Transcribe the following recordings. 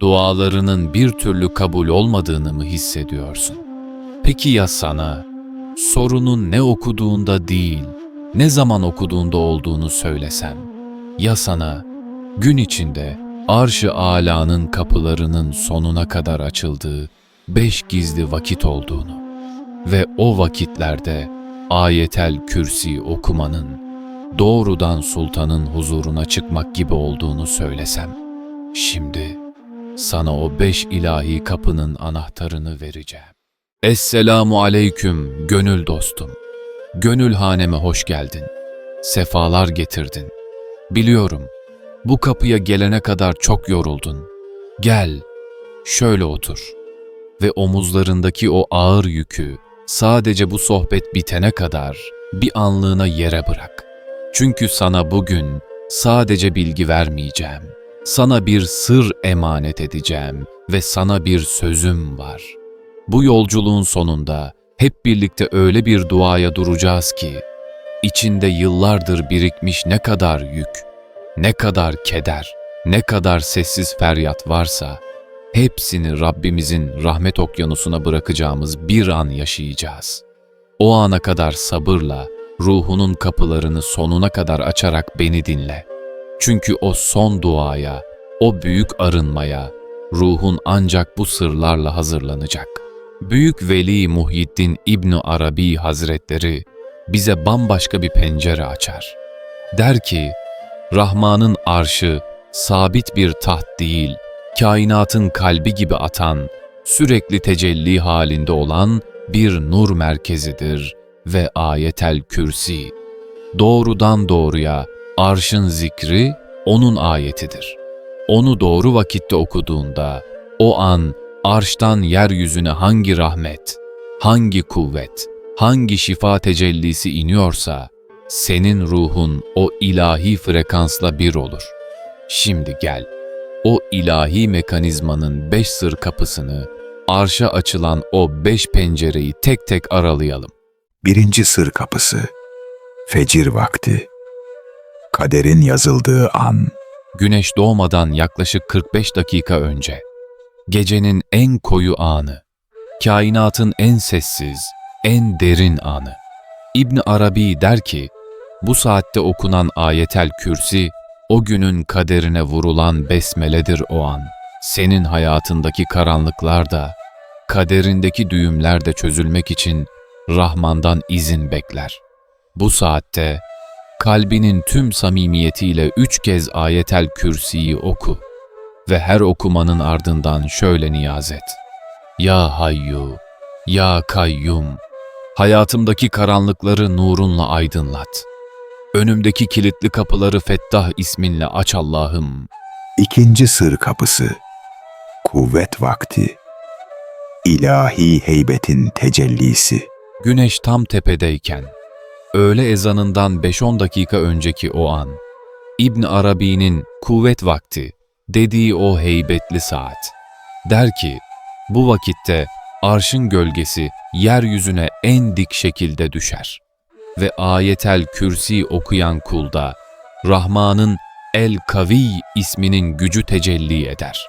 dualarının bir türlü kabul olmadığını mı hissediyorsun? Peki ya sana sorunun ne okuduğunda değil, ne zaman okuduğunda olduğunu söylesem? Ya sana gün içinde arş-ı alanın kapılarının sonuna kadar açıldığı beş gizli vakit olduğunu ve o vakitlerde ayetel kürsi okumanın doğrudan sultanın huzuruna çıkmak gibi olduğunu söylesem, şimdi sana o beş ilahi kapının anahtarını vereceğim. Esselamu aleyküm gönül dostum. Gönül haneme hoş geldin. Sefalar getirdin. Biliyorum, bu kapıya gelene kadar çok yoruldun. Gel, şöyle otur ve omuzlarındaki o ağır yükü sadece bu sohbet bitene kadar bir anlığına yere bırak. Çünkü sana bugün sadece bilgi vermeyeceğim. Sana bir sır emanet edeceğim ve sana bir sözüm var. Bu yolculuğun sonunda hep birlikte öyle bir duaya duracağız ki içinde yıllardır birikmiş ne kadar yük, ne kadar keder, ne kadar sessiz feryat varsa hepsini Rabbimizin rahmet okyanusuna bırakacağımız bir an yaşayacağız. O ana kadar sabırla, ruhunun kapılarını sonuna kadar açarak beni dinle. Çünkü o son duaya, o büyük arınmaya, ruhun ancak bu sırlarla hazırlanacak. Büyük Veli Muhyiddin İbni Arabi Hazretleri bize bambaşka bir pencere açar. Der ki, Rahman'ın arşı sabit bir taht değil, kainatın kalbi gibi atan, sürekli tecelli halinde olan bir nur merkezidir ve ayetel kürsi. Doğrudan doğruya arşın zikri onun ayetidir. Onu doğru vakitte okuduğunda o an arştan yeryüzüne hangi rahmet, hangi kuvvet, hangi şifa tecellisi iniyorsa senin ruhun o ilahi frekansla bir olur. Şimdi gel, o ilahi mekanizmanın beş sır kapısını, arşa açılan o beş pencereyi tek tek aralayalım. Birinci sır kapısı. Fecir vakti. Kaderin yazıldığı an. Güneş doğmadan yaklaşık 45 dakika önce. Gecenin en koyu anı. Kainatın en sessiz, en derin anı. İbn Arabi der ki, bu saatte okunan ayetel kürsi, o günün kaderine vurulan besmeledir o an. Senin hayatındaki karanlıklar da, kaderindeki düğümler de çözülmek için Rahman'dan izin bekler. Bu saatte kalbinin tüm samimiyetiyle üç kez ayetel kürsiyi oku ve her okumanın ardından şöyle niyaz et. Ya Hayyu, Ya Kayyum, hayatımdaki karanlıkları nurunla aydınlat. Önümdeki kilitli kapıları Fettah isminle aç Allah'ım. İkinci sır kapısı. Kuvvet vakti. İlahi heybetin tecellisi. Güneş tam tepedeyken, öğle ezanından 5-10 dakika önceki o an, İbn Arabi'nin kuvvet vakti dediği o heybetli saat. Der ki, bu vakitte arşın gölgesi yeryüzüne en dik şekilde düşer ve ayetel kürsi okuyan kulda Rahman'ın El Kavi isminin gücü tecelli eder.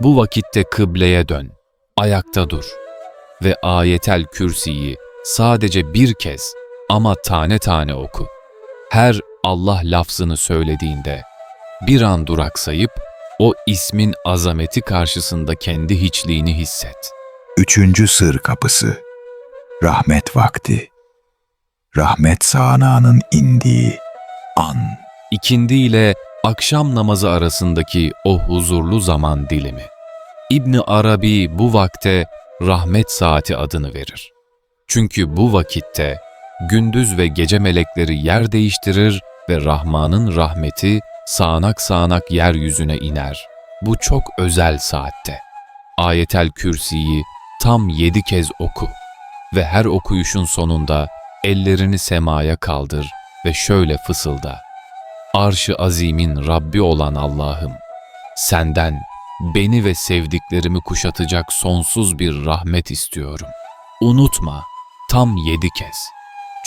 Bu vakitte kıbleye dön, ayakta dur ve ayetel kürsiyi sadece bir kez ama tane tane oku. Her Allah lafzını söylediğinde bir an duraksayıp o ismin azameti karşısında kendi hiçliğini hisset. Üçüncü sır kapısı. Rahmet vakti. Rahmet sağanağının indiği an. İkindi ile akşam namazı arasındaki o huzurlu zaman dilimi. İbni Arabi bu vakte rahmet saati adını verir. Çünkü bu vakitte gündüz ve gece melekleri yer değiştirir ve Rahman'ın rahmeti sağanak sağanak yeryüzüne iner. Bu çok özel saatte. Ayetel Kürsi'yi tam yedi kez oku ve her okuyuşun sonunda ellerini semaya kaldır ve şöyle fısılda. Arş-ı azimin Rabbi olan Allah'ım, senden beni ve sevdiklerimi kuşatacak sonsuz bir rahmet istiyorum. Unutma, tam yedi kez.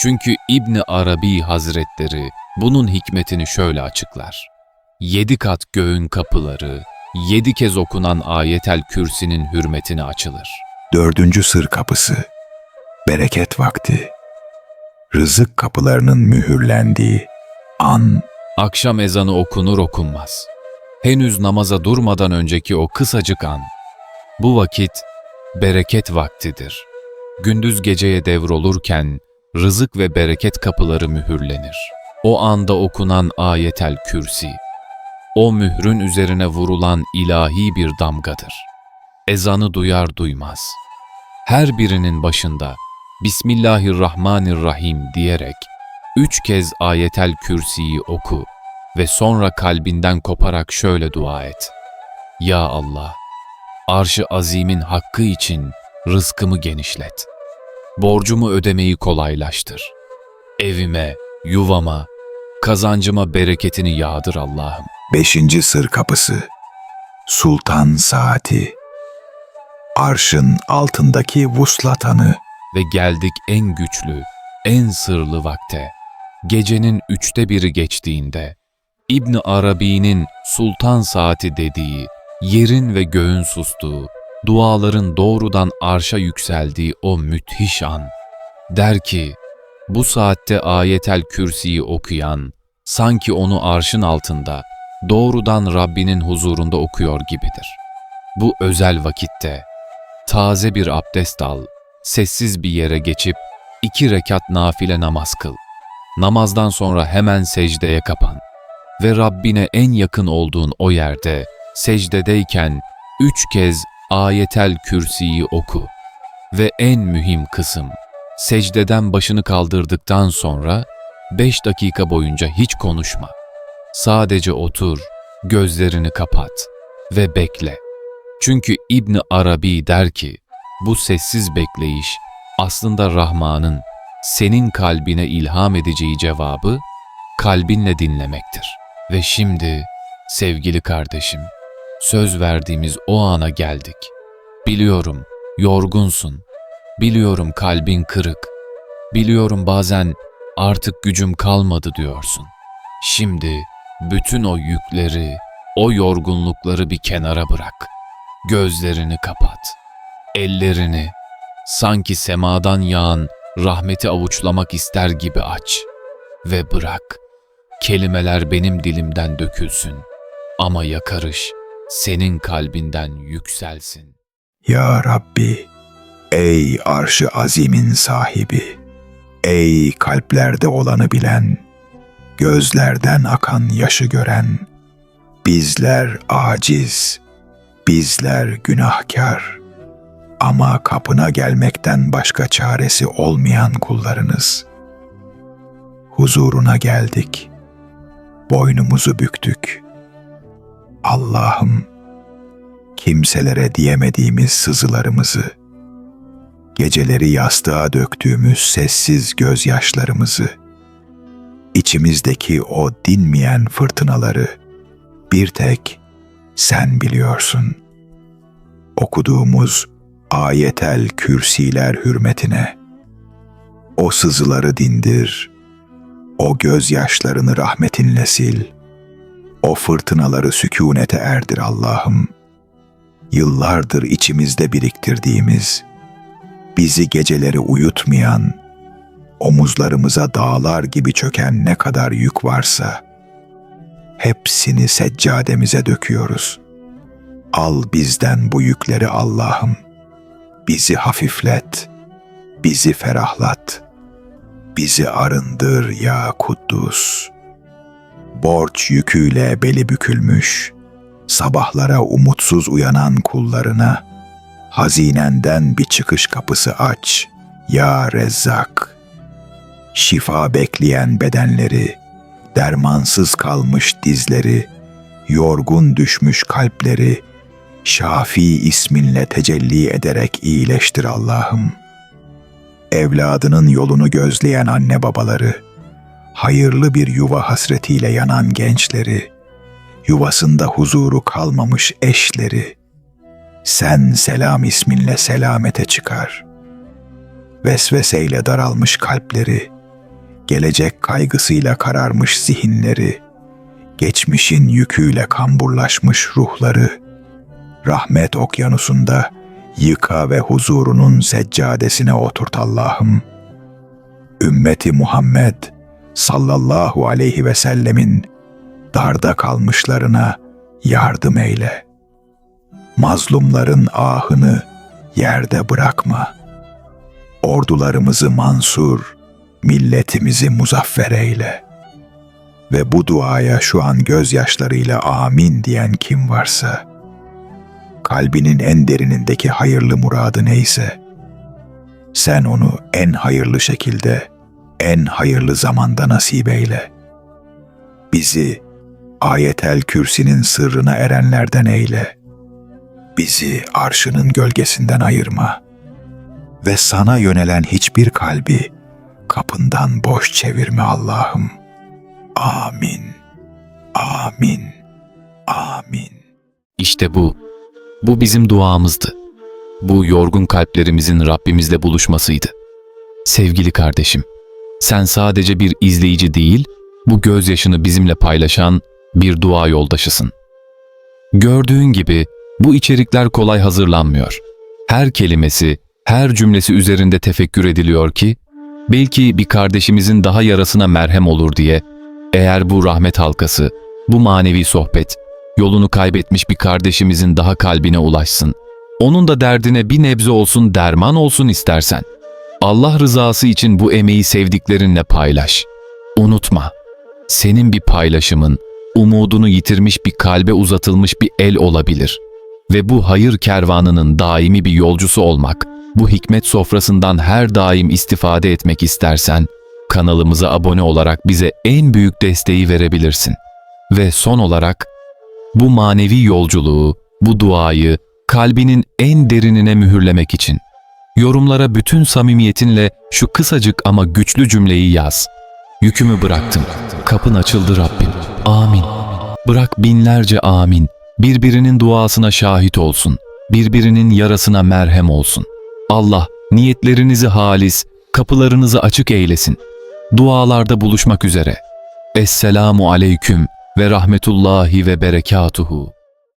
Çünkü İbni Arabi Hazretleri bunun hikmetini şöyle açıklar. Yedi kat göğün kapıları, yedi kez okunan ayetel kürsinin hürmetine açılır. Dördüncü sır kapısı. Bereket vakti. Rızık kapılarının mühürlendiği an. Akşam ezanı okunur okunmaz. Henüz namaza durmadan önceki o kısacık an. Bu vakit bereket vaktidir. Gündüz geceye devrolurken rızık ve bereket kapıları mühürlenir. O anda okunan ayetel kürsi, o mührün üzerine vurulan ilahi bir damgadır. Ezanı duyar duymaz. Her birinin başında Bismillahirrahmanirrahim diyerek üç kez ayetel kürsiyi oku ve sonra kalbinden koparak şöyle dua et. Ya Allah, arşı azimin hakkı için rızkımı genişlet. Borcumu ödemeyi kolaylaştır. Evime, yuvama, kazancıma bereketini yağdır Allah'ım. Beşinci sır kapısı. Sultan saati. Arşın altındaki vuslatanı. Ve geldik en güçlü, en sırlı vakte. Gecenin üçte biri geçtiğinde, İbn Arabi'nin sultan saati dediği, yerin ve göğün sustuğu, duaların doğrudan arşa yükseldiği o müthiş an. Der ki, bu saatte ayetel kürsiyi okuyan, sanki onu arşın altında, doğrudan Rabbinin huzurunda okuyor gibidir. Bu özel vakitte, taze bir abdest al, sessiz bir yere geçip iki rekat nafile namaz kıl. Namazdan sonra hemen secdeye kapan ve Rabbine en yakın olduğun o yerde secdedeyken üç kez ayetel kürsiyi oku. Ve en mühim kısım, secdeden başını kaldırdıktan sonra beş dakika boyunca hiç konuşma. Sadece otur, gözlerini kapat ve bekle. Çünkü İbn Arabi der ki, bu sessiz bekleyiş aslında Rahman'ın senin kalbine ilham edeceği cevabı kalbinle dinlemektir. Ve şimdi sevgili kardeşim, söz verdiğimiz o ana geldik. Biliyorum yorgunsun. Biliyorum kalbin kırık. Biliyorum bazen artık gücüm kalmadı diyorsun. Şimdi bütün o yükleri, o yorgunlukları bir kenara bırak. Gözlerini kapat. Ellerini sanki semadan yağan rahmeti avuçlamak ister gibi aç ve bırak. Kelimeler benim dilimden dökülsün ama yakarış senin kalbinden yükselsin. Ya Rabbi, ey arşı azimin sahibi, ey kalplerde olanı bilen, gözlerden akan yaşı gören, bizler aciz, bizler günahkar ama kapına gelmekten başka çaresi olmayan kullarınız. Huzuruna geldik, boynumuzu büktük. Allah'ım, kimselere diyemediğimiz sızılarımızı, geceleri yastığa döktüğümüz sessiz gözyaşlarımızı, içimizdeki o dinmeyen fırtınaları bir tek sen biliyorsun. Okuduğumuz ayetel kürsiler hürmetine o sızıları dindir, o gözyaşlarını rahmetinle sil, o fırtınaları sükunete erdir Allah'ım.'' yıllardır içimizde biriktirdiğimiz, bizi geceleri uyutmayan, omuzlarımıza dağlar gibi çöken ne kadar yük varsa, hepsini seccademize döküyoruz. Al bizden bu yükleri Allah'ım. Bizi hafiflet, bizi ferahlat, bizi arındır ya Kuddus. Borç yüküyle beli bükülmüş.'' sabahlara umutsuz uyanan kullarına, hazinenden bir çıkış kapısı aç, ya Rezzak. Şifa bekleyen bedenleri, dermansız kalmış dizleri, yorgun düşmüş kalpleri, Şafi isminle tecelli ederek iyileştir Allah'ım. Evladının yolunu gözleyen anne babaları, hayırlı bir yuva hasretiyle yanan gençleri, yuvasında huzuru kalmamış eşleri, sen selam isminle selamete çıkar. Vesveseyle daralmış kalpleri, gelecek kaygısıyla kararmış zihinleri, geçmişin yüküyle kamburlaşmış ruhları, rahmet okyanusunda yıka ve huzurunun seccadesine oturt Allah'ım. Ümmeti Muhammed sallallahu aleyhi ve sellemin darda kalmışlarına yardım eyle. Mazlumların ahını yerde bırakma. Ordularımızı mansur, milletimizi muzaffer eyle. Ve bu duaya şu an gözyaşlarıyla amin diyen kim varsa, kalbinin en derinindeki hayırlı muradı neyse, sen onu en hayırlı şekilde, en hayırlı zamanda nasip eyle. Bizi ayetel kürsinin sırrına erenlerden eyle. Bizi arşının gölgesinden ayırma. Ve sana yönelen hiçbir kalbi kapından boş çevirme Allah'ım. Amin. Amin. Amin. İşte bu. Bu bizim duamızdı. Bu yorgun kalplerimizin Rabbimizle buluşmasıydı. Sevgili kardeşim, sen sadece bir izleyici değil, bu gözyaşını bizimle paylaşan bir dua yoldaşısın. Gördüğün gibi bu içerikler kolay hazırlanmıyor. Her kelimesi, her cümlesi üzerinde tefekkür ediliyor ki, belki bir kardeşimizin daha yarasına merhem olur diye, eğer bu rahmet halkası, bu manevi sohbet, yolunu kaybetmiş bir kardeşimizin daha kalbine ulaşsın. Onun da derdine bir nebze olsun derman olsun istersen. Allah rızası için bu emeği sevdiklerinle paylaş. Unutma, senin bir paylaşımın, umudunu yitirmiş bir kalbe uzatılmış bir el olabilir. Ve bu hayır kervanının daimi bir yolcusu olmak, bu hikmet sofrasından her daim istifade etmek istersen, kanalımıza abone olarak bize en büyük desteği verebilirsin. Ve son olarak, bu manevi yolculuğu, bu duayı kalbinin en derinine mühürlemek için yorumlara bütün samimiyetinle şu kısacık ama güçlü cümleyi yaz. Yükümü bıraktım. Kapın açıldı Rabbim. Amin. Bırak binlerce amin. Birbirinin duasına şahit olsun. Birbirinin yarasına merhem olsun. Allah niyetlerinizi halis, kapılarınızı açık eylesin. Dualarda buluşmak üzere. Esselamu aleyküm ve rahmetullahi ve berekatuhu.